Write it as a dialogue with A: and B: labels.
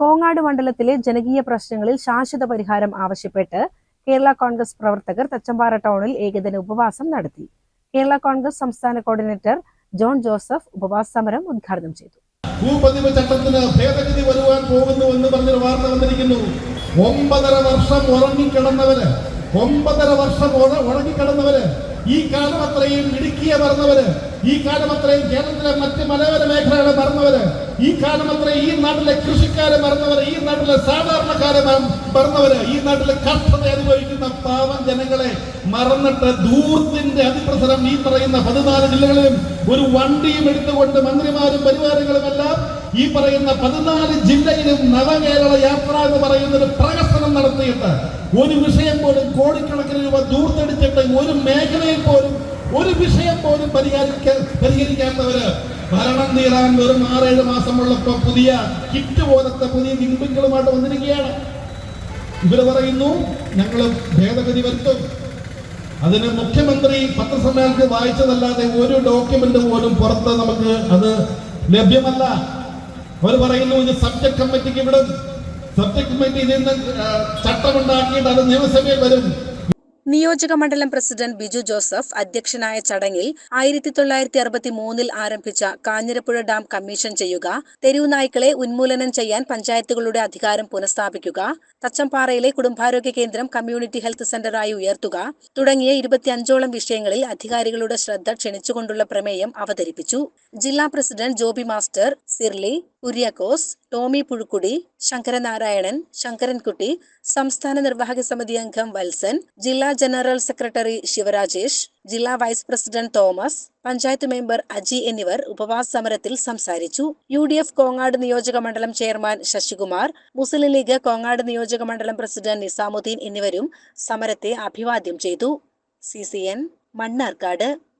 A: കോങ്ങാട് മണ്ഡലത്തിലെ ജനകീയ പ്രശ്നങ്ങളിൽ ശാശ്വത പരിഹാരം ആവശ്യപ്പെട്ട് കേരള കോൺഗ്രസ് പ്രവർത്തകർ തച്ചമ്പാറ ടൗണിൽ ഏകദിന ഉപവാസം നടത്തി. കേരള കോൺഗ്രസ് സംസ്ഥാന കോർഡിനേറ്റർ ജോൺ ജോസഫ് ഉപവാസ സമരം ഉദ്ഘാടനം ചെയ്തു.
B: ഭൂപതിവ് ചട്ടത്തിന് ഭേദഗതി വരുവാൻ പോകുന്നു എന്ന് പറഞ്ഞൊരു വാർത്ത വന്നിരിക്കുന്നു. ഒമ്പതര വർഷം ഉറങ്ങിക്കിടന്നവര് ഒമ്പതര വർഷം ഉണങ്ങിക്കിടന്നവര് ഈ കാലം അത്രയും ഇടുക്കിയെ മറന്നവര് ഈ കാലം അത്രയും കേരളത്തിലെ മറ്റ് മലയോര മേഖലകളെ മറന്നവര് ഈ കാലം അത്രയും ഈ നാട്ടിലെ കൃഷിക്കാരെ മറന്നവര് ഈ നാട്ടിലെ സാധാരണക്കാരെ മറന്നവര് ഈ നാട്ടിലെ കഷ്ടത അനുഭവിക്കുന്ന പാവം ജനങ്ങളെ മറന്നിട്ട് ദൂരത്തിന്റെ അതിപ്രസരം ഈ പറയുന്ന പതിനാല് ജില്ലകളിലും ഒരു വണ്ടിയും എടുത്തുകൊണ്ട് മന്ത്രിമാരും പരിവാരങ്ങളും എല്ലാം ഈ പറയുന്ന പതിനാല് ജില്ലയിലും നവകേരള യാത്ര എന്ന് പറയുന്ന ഒരു പ്രകസനം നടത്തിയിട്ട് ഒരു വിഷയം പോലും കോടിക്കണക്കിന് രൂപ ദൂർത്തടിച്ചിട്ട് ഒരു മേഖലയിൽ പോലും ഒരു വിഷയം പോലും പരിഹരിക്കാൻ പരിഹരിക്കാത്തവര് ഭരണം തീരാൻ വെറും ആറേഴ് മാസമുള്ളപ്പോ പുതിയ കിറ്റ് പോലത്തെ പുതിയ ഗിംബിങ്ങളുമായിട്ട് വന്നിരിക്കുകയാണ്. ഇവർ പറയുന്നു ഞങ്ങൾ ഭേദഗതി വരുത്തും. അതിന് മുഖ്യമന്ത്രി പത്രസമ്മേളനത്തിൽ വായിച്ചതല്ലാതെ ഒരു ഡോക്യുമെന്റ് പോലും പുറത്ത് നമുക്ക് അത് ലഭ്യമല്ല. അവർ പറയുന്നു ഇത് സബ്ജക്ട് കമ്മിറ്റിക്ക് വിടും. സബ്ജക്ട് കമ്മിറ്റി ഇതിൽ നിന്ന് ചട്ടമുണ്ടാക്കിയിട്ട് അത് നിയമസഭയിൽ വരും.
A: നിയോജക മണ്ഡലം പ്രസിഡന്റ് ബിജു ജോസഫ് അധ്യക്ഷനായ ചടങ്ങിൽ ആയിരത്തി തൊള്ളായിരത്തി അറുപത്തി മൂന്നിൽ ആരംഭിച്ച കാഞ്ഞിരപ്പുഴ ഡാം കമ്മീഷൻ ചെയ്യുക തെരുവു നായ്ക്കളെ ഉന്മൂലനം ചെയ്യാൻ പഞ്ചായത്തുകളുടെ അധികാരം പുനഃസ്ഥാപിക്കുക തച്ചംപാറയിലെ കുടുംബാരോഗ്യ കേന്ദ്രം കമ്മ്യൂണിറ്റി ഹെൽത്ത് സെന്ററായി ഉയർത്തുക തുടങ്ങിയ ഇരുപത്തിയഞ്ചോളം വിഷയങ്ങളിൽ അധികാരികളുടെ ശ്രദ്ധ ക്ഷണിച്ചുകൊണ്ടുള്ള പ്രമേയം അവതരിപ്പിച്ചു. ജില്ലാ പ്രസിഡന്റ് ജോബി മാസ്റ്റർ സിർലി കുര്യാക്കോസ് ടോമി പുഴുക്കുടി ശങ്കരനാരായണൻ ശങ്കരൻകുട്ടി സംസ്ഥാന നിർവാഹക സമിതി അംഗം വത്സൻ ജില്ലാ ജനറൽ സെക്രട്ടറി ശിവരാജേഷ് ജില്ലാ vice president Thomas panchayat member Aji എന്നിവർ ഉപവാസ സമരത്തിൽ സംസാരിച്ചു. യു ഡി എഫ് കോങ്ങാട് നിയോജക മണ്ഡലം ചെയർമാൻ ശശികുമാർ മുസ്ലിം ലീഗ് കോങ്ങാട് നിയോജക മണ്ഡലം പ്രസിഡന്റ് നിസാമുദ്ദീൻ എന്നിവരും സമരത്തെ അഭിവാദ്യം ചെയ്തു. C C N Mannarkkad.